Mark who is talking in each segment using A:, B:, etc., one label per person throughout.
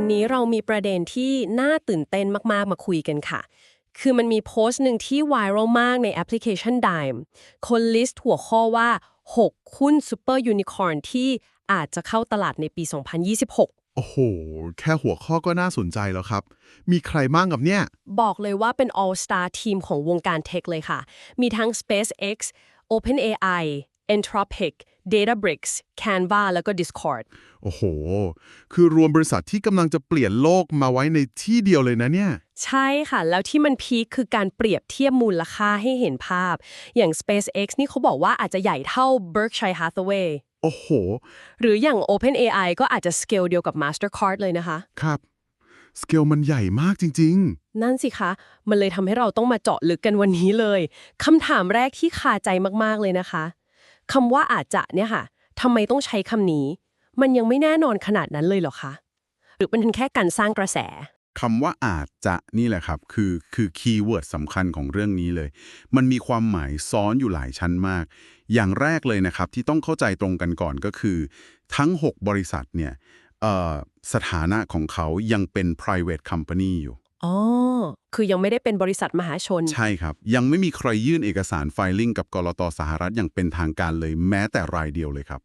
A: วันนี้เรามีประเด็นที่น่าตื่นเต้นมากๆ มาคุยกันค่ะ คือมันมีโพสต์หนึ่งที่ไวรัลมากในแอปพลิเคชัน Dime คนลิสต์หัวข้อว่า6หุ้นซูเปอร์ยูนิคอร์นที่อาจจะเข้าตลาดในปี 2026
B: โอ้โห แค่หัวข้อก็น่าสนใจแล้วครับ มีใครบ้างกับเนี่ย
A: บอกเลยว่าเป็น all star ทีมของวงการเทคเลยค่ะ มีทั้ง SpaceX OpenAI Anthropic Databricks Canva แล้วก็ Discord
B: โอ้โห คือรวมบริษัทที่กำลังจะเปลี่ยนโลกมาไว้ในที่เดียวเลยนะเนี่ย
A: ใช่ค่ะ แล้วที่มันพีคคือการเปรียบเทียบมูลค่าให้เห็นภาพ อย่าง SpaceX นี่เขาบอกว่าอาจจะใหญ่เท่า Berkshire Hathaway
B: โอ้โห
A: หรืออย่าง OpenAI ก็อาจจะสเกลเดียวกับ Mastercard เลยนะคะ
B: ครับสเกลมันใหญ่มากจริง
A: นั่นสิคะ มันเลยทำให้เราต้องมาเจาะลึกกันวันนี้เลย คำถามแรกที่คาใจมาก ๆ เลยนะคะ คำว่าอาจจะเนี่ยค่ะทำไมต้องใช้คำนี้ มันยังไม่แน่นอนขนาดนั้นเลยเหรอคะ หรือเป็นแค่การสร้างกระแส
C: คำว่าอาจจะนี่แหละครับ คือคือคีย์เวิร์ดสำคัญของเรื่องนี้เลย มันมีความหมายซ้อนอยู่หลายชั้นมาก อย่างแรกเลยนะครับที่ต้องเข้าใจตรงกันก่อนก็คือ ทั้ง 6 บริษัทเนี่ยสถานะของเขายังเป็น private company อยู่
A: อ๋อ คือยังไม่ได้เป็นบริษัทมหาชน
C: ใช่ครับ ยังไม่มีใครยื่นเอกสารไฟลิ่งกับกรตสหรัฐอย่างเป็นทางการเลยแม้แต่รายเดียวเลยครับ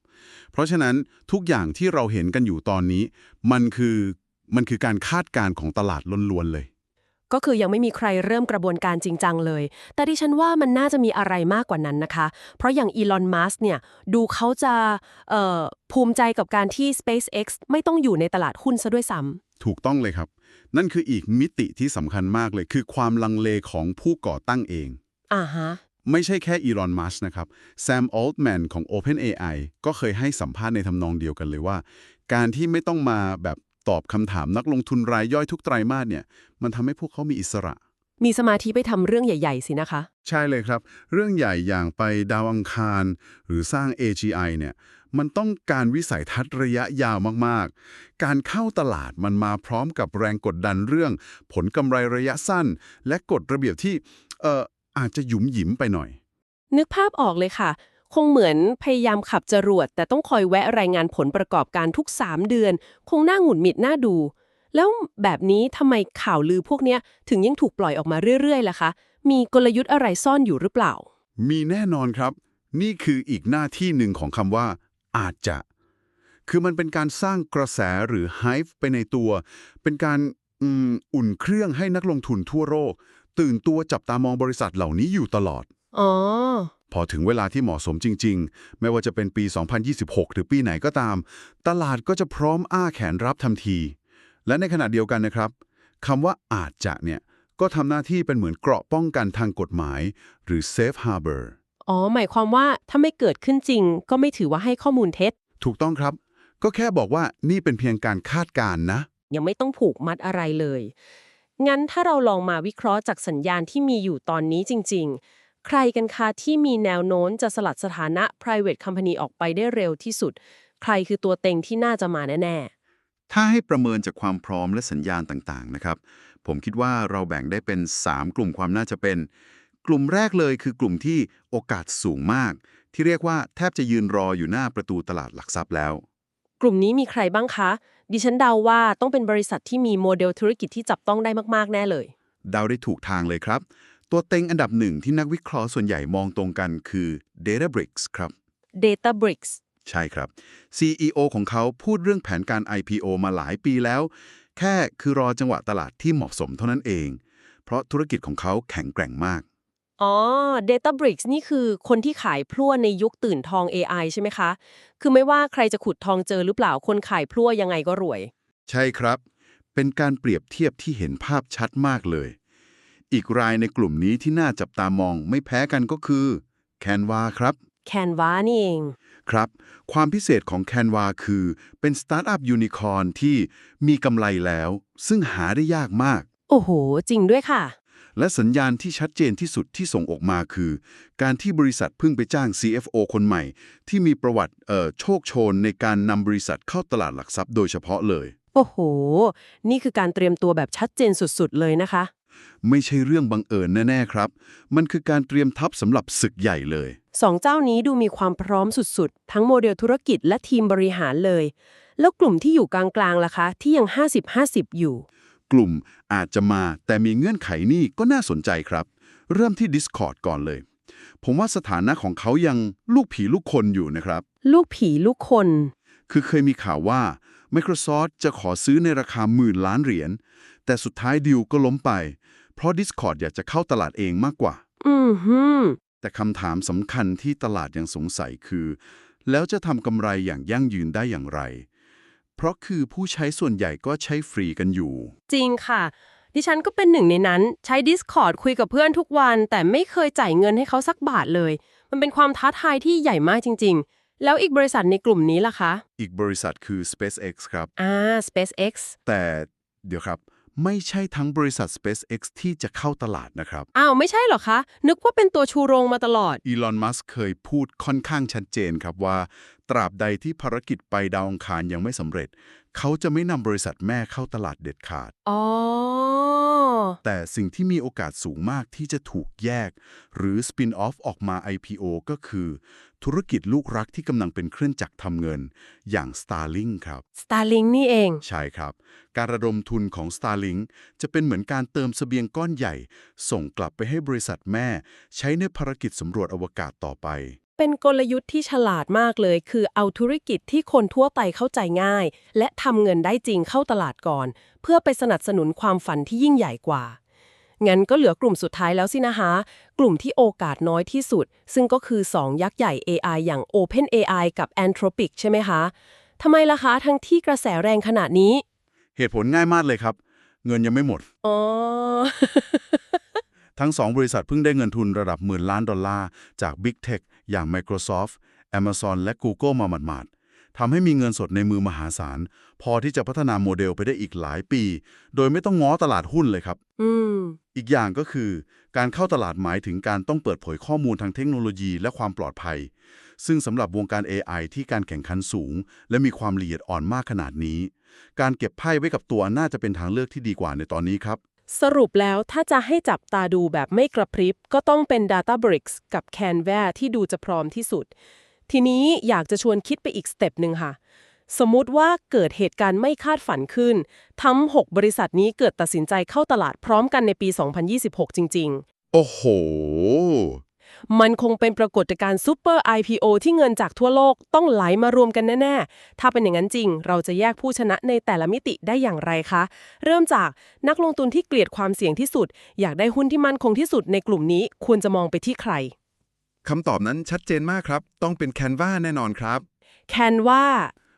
C: เพราะฉะนั้นทุกอย่างที่เราเห็นกันอยู่ตอนนี้ มันคือมันคือการคาดการณ์ของตลาดล้วนๆเลย
A: ก็คือยังไม่มีใครเริ่มกระบวนการจริงจังเลย แต่ดิฉันว่ามันน่าจะมีอะไรมากกว่านั้นนะคะ เพราะอย่างอีลอนมัสเนี่ยดูเขาจะเอ่อภูมิใจกับการที่ SpaceX ไม่ต้องอยู่ในตลาดหุ้นซะด้วยซ้
C: ถูกต้องเลยครับ นั่นคืออีกมิติที่สำคัญมากเลย คือความลังเลของผู้ก่อตั้งเองำ
A: อ่าฮะ
C: ไม่ใช่แค่อีลอน มัสนะครับ แซม ออลต์แมนของ OpenAI ก็เคยให้สัมภาษณ์ในทำนองเดียวกันเลยว่า การที่ไม่ต้องมาแบบตอบคำถามนักลงทุนรายย่อยทุกไตรมาสเนี่ย มันทำให้พวกเขามีอิสระ
A: มีสมาธิไปทำเรื่องใหญ่ ๆ สินะคะ
C: ใช่เลยครับ เรื่องใหญ่อย่างไปดาวอังคาร หรือสร้าง AGI เนี่ยมันต้องการวิสัยทัศน์ระยะยาวมากๆ การเข้าตลาดมันมาพร้อมกับแรงกดดันเรื่อง ผลกำไรระยะสั้น และกฎระเบียบที่เอ่ออาจจะหยุมหยิมไปหน่อย
A: นึกภาพออกเลยค่ะ คงเหมือนพยายามขับจรวด แต่ต้องคอยแวะรายงานผลประกอบการทุก 3 เดือน คงน่าหงุดหงิดน่าดู แล้วแบบนี้ทำไมข่าวลือพวกเนี้ยถึงยังถูกปล่อยออกมาเรื่อยๆล่ะคะ มีกลยุทธ์อะไรซ่อนอยู่หรือเปล่า
C: มีแน่นอนครับ นี่คืออีกหน้าที่หนึ่งของคำว่า อาจจะ คือมันเป็นการสร้างกระแสหรือ hype ไปในตัว เป็นการอืมอุ่นเครื่องให้นักลงทุนทั่วโลกตื่นตัวจับตามองบริษัทเหล่านี้อยู่ตลอด
A: อ๋อ
C: พอถึงเวลาที่เหมาะสมจริง ๆ ไม่ว่าจะเป็นปี 2026 หรือปีไหนก็ตาม ตลาดก็จะพร้อมอ้าแขนรับทันที และในขณะเดียวกันนะครับคำว่าอาจจะเนี่ยก็ทำหน้าที่เป็นเหมือนเกราะป้องกันทางกฎหมาย หรือ safe harbor
A: อ๋อ หมายความว่าถ้าไม่เกิดขึ้นจริง ก็ไม่ถือว่าให้ข้อมูลเท็จ
C: ถูกต้องครับ ก็แค่บอกว่านี่เป็นเพียงการคาดการณ์นะ
A: ยังไม่ต้องผูกมัดอะไรเลย งั้นถ้าเราลองมาวิเคราะห์จากสัญญาณที่มีอยู่ตอนนี้จริง ๆ ใครกันคะที่มีแนวโน้มจะสลัดสถานะ private company ออกไปได้เร็วที่สุด ใครคือตัวเต็งที่น่าจะมาแน่
D: ถ้าให้ประเมินจากความพร้อมและสัญญาณต่างๆนะครับ ผมคิดว่าเราแบ่งได้เป็น 3 กลุ่มความน่าจะเป็น กลุ่มแรกเลยคือกลุ่มที่โอกาสสูงมาก ที่เรียกว่าแทบจะยืนรออยู่หน้าประตูตลาดหลักทรัพย์แล้ว
A: ๆกลุ่มนี้มีใครบ้างคะ ดิฉันเดาว่าต้องเป็นบริษัทที่มีโมเดลธุรกิจที่จับต้องได้มากๆแน่เลย
D: เดาได้ถูกทางเลยครับ ตัวเต็งอันดับหนึ่งที่นักวิเคราะห์ส่วนใหญ่มองตรงกันคือ Databricks ครับ
A: Databricks
D: ใช่ครับ CEO ของเขาพูดเรื่องแผนการ IPO มาหลายปีแล้ว แค่คือรอจังหวะตลาดที่เหมาะสมเท่านั้นเอง เพราะธุรกิจของเขาแข็งแกร่งมาก
A: อ๋อ Databricks นี่คือคนที่ขายพลั่วในยุคตื่นทอง AI ใช่ไหมคะ คือไม่ว่าใครจะขุดทองเจอหรือเปล่าคนขายพลั่วยังไงก็รวย
D: ใช่ครับ เป็นการเปรียบเทียบที่เห็นภาพชัดมากเลย อีกรายในกลุ่มนี้ที่น่าจับตามองไม่แพ้กันก็คือ Canva ครับ
A: Canva นี่เอง
D: ครับ ความพิเศษของ Canva คือเป็นสตาร์ทอัพยูนิคอร์นที่มีกำไรแล้ว ซึ่งหาได้ยากมาก
A: โอ้โห จริงด้วยค่ะ
D: และสัญญาณที่ชัดเจนที่สุดที่ส่งออกมาคือ การที่บริษัทเพิ่งไปจ้าง CFO คนใหม่ ที่มีประวัติเอ่อโชคโชนในการนำบริษัทเข้าตลาดหลักทรัพย์โดยเฉพาะเลย
A: โอ้โห นี่คือการเตรียมตัวแบบชัดเจนสุดๆ เลยนะคะ
D: ไม่ใช่เรื่องบังเอิญแน่ ๆ ครับ มันคือการเตรียมทัพสำหรับศึกใหญ่เลย
A: สองเจ้านี้ดูมีความพร้อมสุดๆ ทั้งโมเดลธุรกิจและทีมบริหารเลย แล้วกลุ่มที่อยู่กลางๆล่ะคะ ที่ยัง 50-50 อยู่
C: กลุ่มอาจจะมาแต่มีเงื่อนไขนี่ก็น่าสนใจครับ เริ่มที่ Discord ก่อนเลย ผมว่าสถานะของเขายังลูกผีลูกคนอยู่นะครับ
A: ลูกผีลูกคน
C: คือเคยมีข่าวว่า Microsoft จะขอซื้อในราคาหมื่นล้านเหรียญ แต่สุดท้ายดีลก็ล้มไป เพราะ Discord อยากจะเข้าตลาดเองมากกว่า
A: อือฮึม
C: แต่คำถามสำคัญที่ตลาดยังสงสัยคือ แล้วจะทำกำไรอย่างยั่งยืนได้อย่างไร เพราะคือผู้ใช้ส่วนใหญ่ก็ใช้ฟรีกันอยู่
A: จริงค่ะ ดิฉันก็เป็นหนึ่งในนั้นใช้ Discord คุยกับเพื่อนทุกวัน แต่ไม่เคยจ่ายเงินให้เขาสักบาทเลย มันเป็นความท้าทายที่ใหญ่มากจริง ๆ แล้วอีกบริษัทในกลุ่มนี้ล่ะคะ
C: อีกบริษัทคือ SpaceX ครับ
A: อ่า SpaceX
C: แต่เดี๋ยวครับ ไม่ใช่ทั้งบริษัท SpaceX ที่จะเข้าตลาดนะครับ
A: อ้าว ไม่ใช่เหรอคะ นึกว่าเป็นตัวชูโรงมาตลอด
C: อีลอน มัสเคยพูดค่อนข้างชัดเจนครับว่าตราบใดที่ภารกิจไปดาวอังคารยังไม่สำเร็จ เขาจะไม่นำบริษัทแม่เข้าตลาดเด็ดขาด
A: อ๋อ
C: แต่สิ่งที่มีโอกาสสูงมากที่จะถูกแยก หรือสปินออฟออกมา IPO ก็คือ ธุรกิจลูกรักที่กำลังเป็นเครื่องจักรทำเงิน อย่าง Starlink ครับ
A: Starlink นี่เอง
C: ใช่ครับ การระดมทุนของ Starlink จะเป็นเหมือนการเติมเสบียงก้อนใหญ่ ส่งกลับไปให้บริษัทแม่ ใช้ในภารกิจสำรวจอวกาศต่อไป
A: เป็นกลยุทธ์ที่ฉลาดมากเลย คือเอาธุรกิจที่คนทั่วไปเข้าใจง่าย และทำเงินได้จริงเข้าตลาดก่อน เพื่อไปสนับสนุนความฝันที่ยิ่งใหญ่กว่า งั้นก็เหลือกลุ่มสุดท้ายแล้วสินะคะ กลุ่มที่โอกาสน้อยที่สุด ซึ่งก็คือ 2 ยักษ์ใหญ่ AI อย่าง OpenAI กับ Anthropic ใช่ไหมคะทำไมล่ะคะทั้งที่กระแสแรงขนาดนี้
C: เหตุผลง่ายมากเลยครับ เงินยังไม่หมด
A: อ๋อ
C: ทั้งสองบริษัทเพิ่งได้เงินทุนระดับหมื่นล้านดอลลาร์ จาก Big Tech อย่าง Microsoft Amazon และ Google มาหมาดๆทำให้มีเงินสดในมือมหาศาล พอที่จะพัฒนาโมเดลไปได้อีกหลายปี โดยไม่ต้องง้อตลาดหุ้นเลยครับ
A: อืม
C: อีกอย่างก็คือ การเข้าตลาดหมายถึงการต้องเปิดเผยข้อมูลทางเทคโนโลยีและความปลอดภัย ซึ่งสำหรับวงการ AI ที่การแข่งขันสูง และมีความละเอียดอ่อนมากขนาดนี้ การเก็บไพ่ไว้กับตัวน่าจะเป็นทางเลือกที่ดีกว่าในตอนนี้ครับ
A: สรุปแล้วถ้าจะให้จับตาดูแบบไม่กระพริบ ก็ต้องเป็น Databricks กับ Canva ที่ดูจะพร้อมที่สุด ทีนี้อยากจะชวนคิดไปอีกสเต็ปหนึ่งค่ะ สมมุติว่าเกิดเหตุการณ์ไม่คาดฝันขึ้น ทั้ง 6 บริษัทนี้เกิดตัดสินใจเข้าตลาดพร้อมกันในปี 2026 จริง ๆ
C: โอ้โห
A: มันคงเป็นปรากฏการณ์ซูเปอร์ IPO ที่เงินจากทั่วโลกต้องไหลมารวมกันแน่ ๆ ถ้าเป็นอย่างนั้นจริง เราจะแยกผู้ชนะในแต่ละมิติได้อย่างไรคะ เริ่มจากนักลงทุนที่เกลียดความเสี่ยงที่สุด อยากได้หุ้นที่มั่นคงที่สุดในกลุ่มนี้ควรจะมองไปที่ใคร
E: คำตอบนั้นชัดเจนมากครับ ต้องเป็น Canva แน่นอนครับ
A: แคนว่า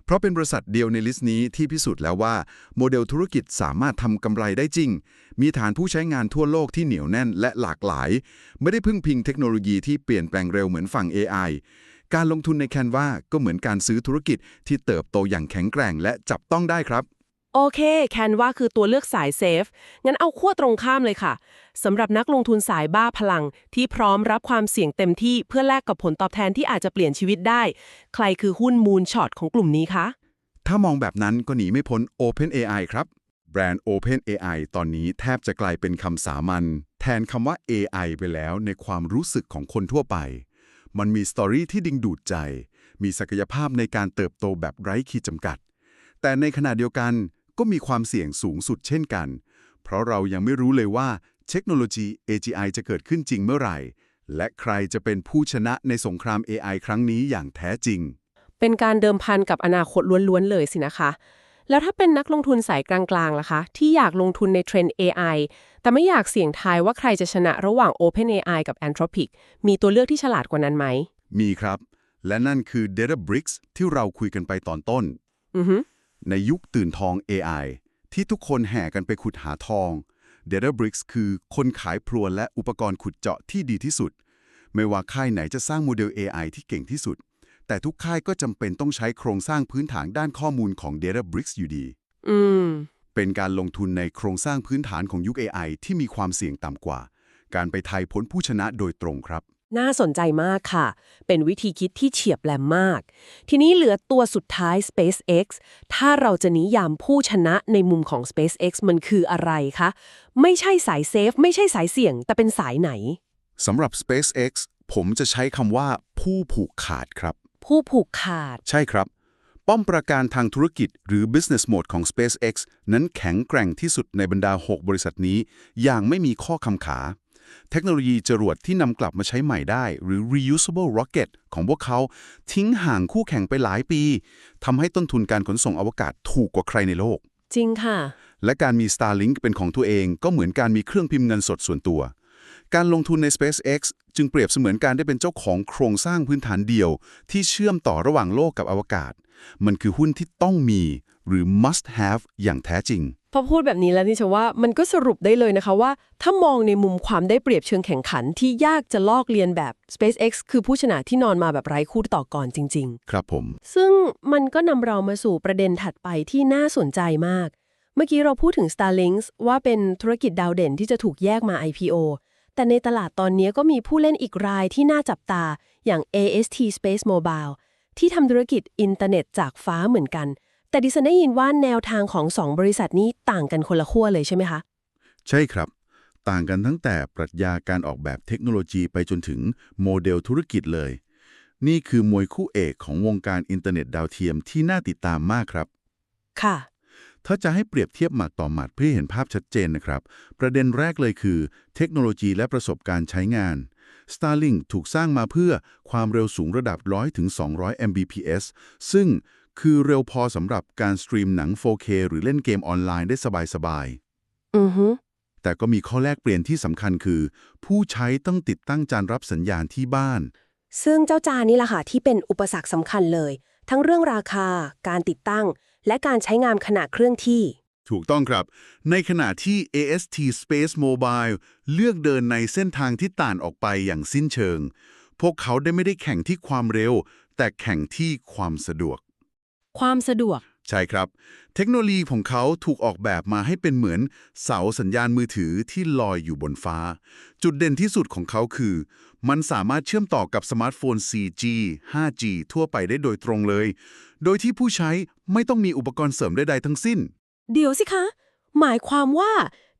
E: เพราะเป็นบริษัทเดียวในลิสต์นี้ที่พิสูจน์แล้วว่า โมเดลธุรกิจสามารถทำกำไรได้จริง มีฐานผู้ใช้งานทั่วโลกที่เหนียวแน่นและหลากหลาย ไม่ได้พึ่งพิงเทคโนโลยีที่เปลี่ยนแปลงเร็วเหมือนฝั่ง AI การลงทุนในแคนวาก็เหมือนการซื้อธุรกิจที่เติบโตอย่างแข็งแกร่งและจับต้องได้ครับ
A: โอเค แคนว่าคือตัวเลือกสายเซฟ งั้นเอาขั้วตรงข้ามเลยค่ะ สำหรับนักลงทุนสายบ้าพลัง ที่พร้อมรับความเสี่ยงเต็มที่เพื่อแลกกับผลตอบแทนที่อาจจะเปลี่ยนชีวิตได้ ใครคือหุ้นมูลช็อตของกลุ่มนี้คะ
E: ถ้ามองแบบนั้นก็หนีไม่พ้น OpenAI ครับ แบรนด์ OpenAI ตอนนี้แทบจะกลายเป็นคำสามัญแทนคำว่า AI ไปแล้วในความรู้สึกของคนทั่วไป มันมีสตอรี่ที่ดึงดูดใจ มีศักยภาพในการเติบโตแบบไร้ขีดจำกัด แต่ในขณะเดียวกัน ก็มีความเสี่ยงสูงสุดเช่นกัน เพราะเรายังไม่รู้เลยว่าเทคโนโลยี AGI จะเกิดขึ้นจริงเมื่อไหร่ และใครจะเป็นผู้ชนะในสงคราม AI ครั้งนี้อย่างแท้จริง
A: เป็นการเดิมพันกับอนาคตล้วนๆเลยสินะคะ แล้วถ้าเป็นนักลงทุนสายกลางๆล่ะคะ ที่อยากลงทุนในเทรนด์ AI แต่ไม่อยากเสี่ยงทายว่าใครจะชนะระหว่าง OpenAI กับ Anthropic มีตัวเลือกที่ฉลาดกว่านั้นไหม
C: มีครับ และนั่นคือ Databricks ที่เราคุยกันไปตอนต้น
A: อือฮึ
C: ในยุคตื่นทอง AI ที่ทุกคนแห่กันไปขุดหาทอง Databricks คือคนขายพรวนและอุปกรณ์ขุดเจาะที่ดีที่สุด ไม่ว่าค่ายไหนจะสร้างโมเดล AI ที่เก่งที่สุด แต่ทุกค่ายก็จำเป็นต้องใช้โครงสร้างพื้นฐานด้านข้อมูลของ Databricks อยู่ดี
A: อืม
C: เป็นการลงทุนในโครงสร้างพื้นฐานของยุค AI ที่มีความเสี่ยงต่ำกว่า การไปทายผลผู้ชนะโดยตรงครับ
A: น่าสนใจมากค่ะ เป็นวิธีคิดที่เฉียบแหลมมาก ทีนี้เหลือตัวสุดท้าย SpaceX ถ้าเราจะนิยามผู้ชนะในมุมของ SpaceX มันคืออะไรคะ ไม่ใช่สายเซฟ ไม่ใช่สายเสี่ยง แต่เป็นสายไหน
C: สำหรับ SpaceX ผมจะใช้คำว่าผู้ผูกขาดครับ
A: ผู้ผูกขาด
C: ใช่ครับ ป้อมปราการทางธุรกิจหรือ business mode ของ SpaceX นั้นแข็งแกร่งที่สุดในบรรดา 6 บริษัทนี้ อย่างไม่มีข้อคำขา เทคโนโลยีจรวดที่นำกลับมาใช้ใหม่ได้ หรือ reusable rocket ของพวกเขา ทิ้งห่างคู่แข่งไปหลายปีทำให้ต้นทุนการขนส่งอวกาศถูกกว่าใครในโลก
A: จริงค่ะ
C: และการมี Starlink เป็นของตัวเองก็เหมือนการมีเครื่องพิมพ์เงินสดส่วนตัว การลงทุนใน SpaceX จึงเปรียบเสมือนการได้เป็นเจ้าของโครงสร้างพื้นฐานเดียว ที่เชื่อมต่อระหว่างโลกกับอวกาศ มันคือหุ้นที่ต้องมีหรือ must have อย่างแท้จริง
A: พอพูดแบบนี้แล้วนี่ฉันว่ามันก็สรุปได้เลยนะคะว่า ถ้ามองในมุมความได้เปรียบเชิงแข่งขันที่ยากจะลอกเลียนแบบ SpaceX คือผู้ชนะที่นอนมาแบบไร้คู่ต่อก่อนจริง ๆ
C: ครับผม
A: ซึ่งมันก็นำเรามาสู่ประเด็นถัดไปที่น่าสนใจมาก เมื่อกี้เราพูดถึง Starlink ว่าเป็นธุรกิจดาวเด่นที่จะถูกแยกมา IPO แต่ในตลาดตอนนี้ก็มีผู้เล่นอีกรายที่น่าจับตาอย่าง AST Space Mobile ที่ทำธุรกิจอินเทอร์เน็ตจากฟ้าเหมือนกัน แต่ดิฉันได้ยินว่าแนวทางของสองบริษัทนี้ต่างกันคนละขั้วเลยใช่ไหมคะ
C: ใช่ครับ ต่างกันตั้งแต่ปรัชญาการออกแบบเทคโนโลยีไปจนถึงโมเดลธุรกิจเลย นี่คือมวยคู่เอกของวงการอินเทอร์เน็ตดาวเทียมที่น่าติดตามมากครับ
A: ค่ะ
C: ถ้าจะให้เปรียบเทียบหมัดต่อหมัดเพื่อเห็นภาพชัดเจนนะครับ ประเด็นแรกเลยคือ เทคโนโลยีและประสบการณ์ใช้งาน Starlink ถูกสร้างมาเพื่อความเร็วสูงระดับ 100ถึง200 Mbps ซึ่ง คือเร็วพอสำหรับการสตรีมหนัง 4K หรือเล่นเกมออนไลน์ได้สบาย
A: อือฮึ
C: ๆแต่ก็มีข้อแลกเปลี่ยนที่สำคัญคือ ผู้ใช้ต้องติดตั้งจานรับสัญญาณที่บ้าน
F: ซึ่งเจ้าจานนี่แหละค่ะที่เป็นอุปสรรคสำคัญเลย ทั้งเรื่องราคา การติดตั้ง และการใช้งานขณะเคลื่อนที่
C: ถูกต้องครับ ในขณะที่ AST Space Mobile เลือกเดินในเส้นทางที่ต่างออกไปอย่างสิ้นเชิง พวกเขาได้ไม่ได้แข่งที่ความเร็ว แต่แข่งที่ความสะดวก
A: ความสะดวก
C: ใช่ครับ เทคโนโลยีของเขาถูกออกแบบมาให้เป็นเหมือนเสาสัญญาณมือถือที่ลอยอยู่บนฟ้า จุดเด่นที่สุดของเขาคือ มันสามารถเชื่อมต่อกับสมาร์ทโฟน 4G 5G ทั่วไปได้โดยตรงเลย โดยที่ผู้ใช้ไม่ต้องมีอุปกรณ์เสริมใดๆทั้งสิ้น
A: เดี๋ยวสิคะ หมายความว่า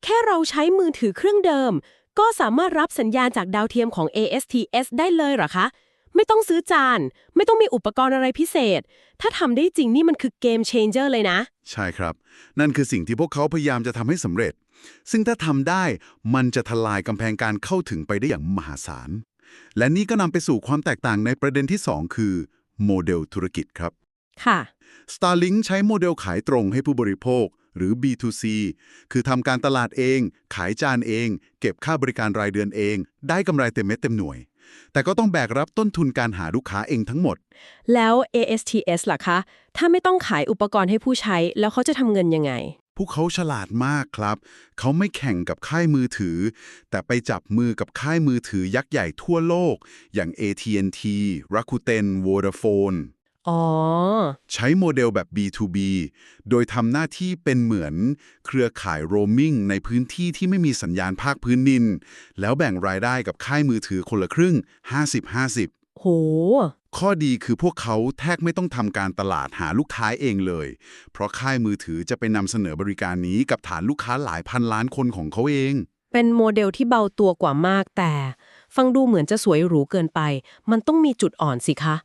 A: แค่เราใช้มือถือเครื่องเดิม ก็สามารถรับสัญญาณจากดาวเทียมของ ASTS ได้เลยเหรอคะ ไม่ต้องซื้อจาน ไม่ต้องมีอุปกรณ์อะไรพิเศษ ถ้าทำได้จริงนี่มันคือเกม changer เลยนะ
C: ใช่ครับ นั่นคือสิ่งที่พวกเขาพยายามจะทำให้สำเร็จ ซึ่งถ้าทำได้มันจะทลายกำแพงการเข้าถึงไปได้อย่างมหาศาล และนี่ก็นำไปสู่ความแตกต่างในประเด็นที่ 2 คือโมเดลธุรกิจครับ
A: ค่ะ
C: Starlink ใช้โมเดลขายตรงให้ผู้บริโภค หรือ B2C คือทำการตลาดเอง ขายจานเอง เก็บค่าบริการรายเดือนเอง ได้กำไรเต็มเม็ดเต็มหน่วย แต่ก็ต้องแบกรับต้นทุนการหาลูกค้าเองทั้งหมด
A: แล้ว ASTS ล่ะคะ ถ้าไม่ต้องขายอุปกรณ์ให้ผู้ใช้ แล้วเขาจะทำเงินยังไง
C: พวกเขาฉลาดมากครับ เขาไม่แข่งกับค่ายมือถือ แต่ไปจับมือกับค่ายมือถือยักษ์ใหญ่ทั่วโลก อย่าง AT&T Rakuten Vodafone
A: อ๋อ
C: ใช้โมเดลแบบ B2B โดยทำหน้าที่เป็นเหมือนเครือข่ายโรมมิ่งในพื้นที่ที่ไม่มีสัญญาณภาคพื้นดิน แล้วแบ่งรายได้กับค่ายมือถือคนละครึ่ง 50-50
A: โห
C: ข้อดีคือพวกเขาแทบไม่ต้องทำการตลาดหาลูกค้าเองเลย เพราะค่ายมือถือจะไปนำเสนอบริการนี้กับฐานลูกค้าหลายพันล้านคนของเขาเอง
A: เป็นโมเดลที่เบาตัวกว่ามากแต่ ฟังดูเหมือนจะสวยหรูเกินไป มันต้องมีจุดอ่อนสิคะ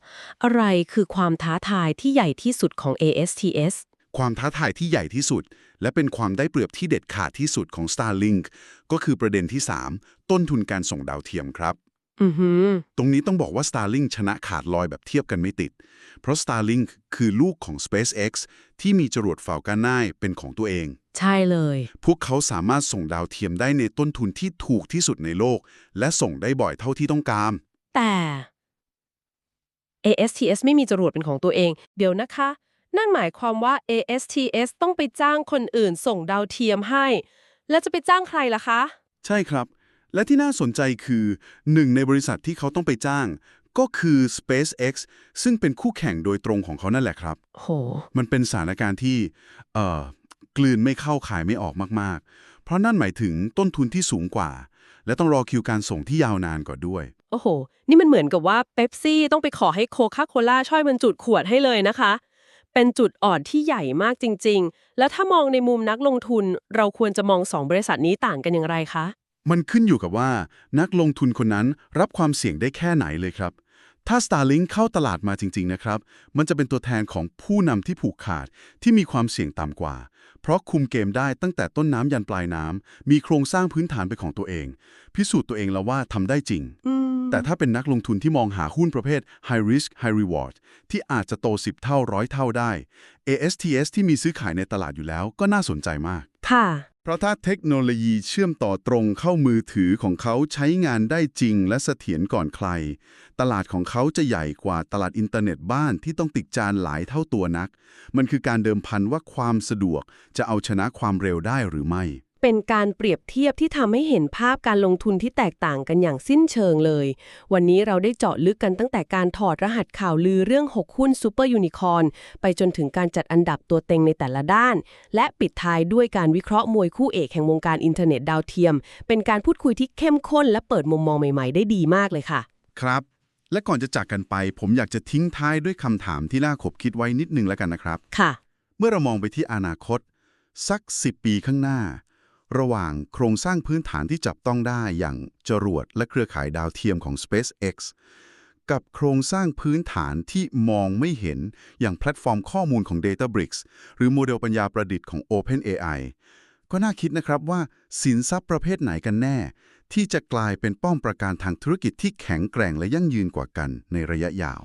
A: อะไรคือความท้าทายที่ใหญ่ที่สุดของ ASTS
C: ความท้าทายที่ใหญ่ที่สุด และเป็นความได้เปรียบที่เด็ดขาดที่สุดของ Starlink ก็คือประเด็นที่ 3 ต้นทุนการส่งดาวเทียมครับ
A: อือหือ
C: ตรงนี้ต้องบอกว่า Starlink ชนะขาดลอยแบบเทียบกันไม่ติด เพราะ Starlink คือลูกของ SpaceX ที่มีจรวด Falcon 9เป็นของตัวเอง
A: ใช่เลย
C: พวกเขาสามารถส่งดาวเทียมได้ในต้นทุนที่ถูกที่สุดในโลก และส่งได้บ่อยเท่าที่ต้องการ
A: แต่ ASTS ไม่มีจรวดเป็นของตัวเอง เดี๋ยวนะคะ นั่นหมายความว่า ASTS ต้องไปจ้างคนอื่นส่งดาวเทียมให้ แล้วจะไปจ้างใครล่ะคะ
C: ใช่ครับ และที่น่าสนใจคือหนึ่งในบริษัทที่เขาต้องไปจ้าง ก็คือ SpaceX ซึ่งเป็นคู่แข่งโดยตรงของเขานั่นแหละครับ
A: โห
C: มันเป็นสถานการณ์ที่เอ่อกลืนไม่เข้าขายไม่ออกมากๆ เพราะนั่นหมายถึงต้นทุนที่สูงกว่า และต้องรอคิวการส่งที่ยาวนานกว่าด้วย
A: โอ้โห นี่มันเหมือนกับว่าเ e ปซี่ต้องไปขอให้โคคาโคล่าช่วยมันจุดขวดให้เลยนะคะ เป็นจุดอ่อนที่ใหญ่มากจริง ๆ แล้วถ้ามองในมุมนักลงทุน เราควรจะมองสองบริษัทนี้ต่างกันอย่างไรคะ
C: มันขึ้นอยู่กับว่านักลงทุนคนนั้นรับความเสี่ยงได้แค่ไหนเลยครับ ถ้า Starlink เข้าตลาดมาจริง ๆ นะครับ มันจะเป็นตัวแทนของผู้นำที่ผูกขาดที่มีความเสี่ยงต่ำกว่า เพราะคุมเกมได้ตั้งแต่ต้นน้ำยันปลายน้ำ มีโครงสร้างพื้นฐานเป็นของตัวเอง พิสูจน์ตัวเองแล้วว่าทำได้จริง
G: อืม
C: แต่ถ้าเป็นนักลงทุนที่มองหาหุ้นประเภท high risk high reward ที่อาจจะโต 10 เท่าร้อยเท่าได้ ASTS ที่มีซื้อขายในตลาดอยู่แล้วก็น่าสนใจมาก
G: ค่ะ
C: เพราะถ้าเทคโนโลยีเชื่อมต่อตรงเข้ามือถือของเขาใช้งานได้จริงและเสถียรก่อนใคร ตลาดของเขาจะใหญ่กว่าตลาดอินเทอร์เน็ตบ้านที่ต้องติดจานหลายเท่าตัวนัก มันคือการเดิมพันว่าความสะดวกจะเอาชนะความเร็วได้หรือไม่
A: เป็นการเปรียบเทียบที่ทำให้เห็นภาพการลงทุนที่แตกต่างกันอย่างสิ้นเชิงเลย วันนี้เราได้เจาะลึกกันตั้งแต่การถอดรหัสข่าวลือเรื่อง 6 หุ้นซูเปอร์ยูนิคอร์นไปจนถึงการจัดอันดับตัวเต็งในแต่ละด้าน และปิดท้ายด้วยการวิเคราะห์มวยคู่เอกแห่งวงการอินเทอร์เน็ตดาวเทียม เป็นการพูดคุยที่เข้มข้น และเปิดมุมมองใหม่ๆ ได้ดีมากเลยค่ะ
C: ครับ และก่อนจะจากกันไป ผมอยากจะทิ้งท้ายด้วยคำถามที่น่าขบคิดไว้นิดนึงแล้วกันนะครับ
A: ค่ะ
C: เมื่อเรามองไปที่อนาคต สัก 10 ปีข้างหน้า ระหว่างโครงสร้างพื้นฐานที่จับต้องได้อย่างจรวดและเครือข่ายดาวเทียมของ SpaceX กับโครงสร้างพื้นฐานที่มองไม่เห็นอย่างแพลตฟอร์มข้อมูลของ Databricks หรือโมเดลปัญญาประดิษฐ์ของ OpenAI ก็น่าคิดนะครับว่าสินทรัพย์ประเภทไหนกันแน่ ที่จะกลายเป็นป้อมประการทางธุรกิจที่แข็งแกร่งและยั่งยืนกว่ากันในระยะยาว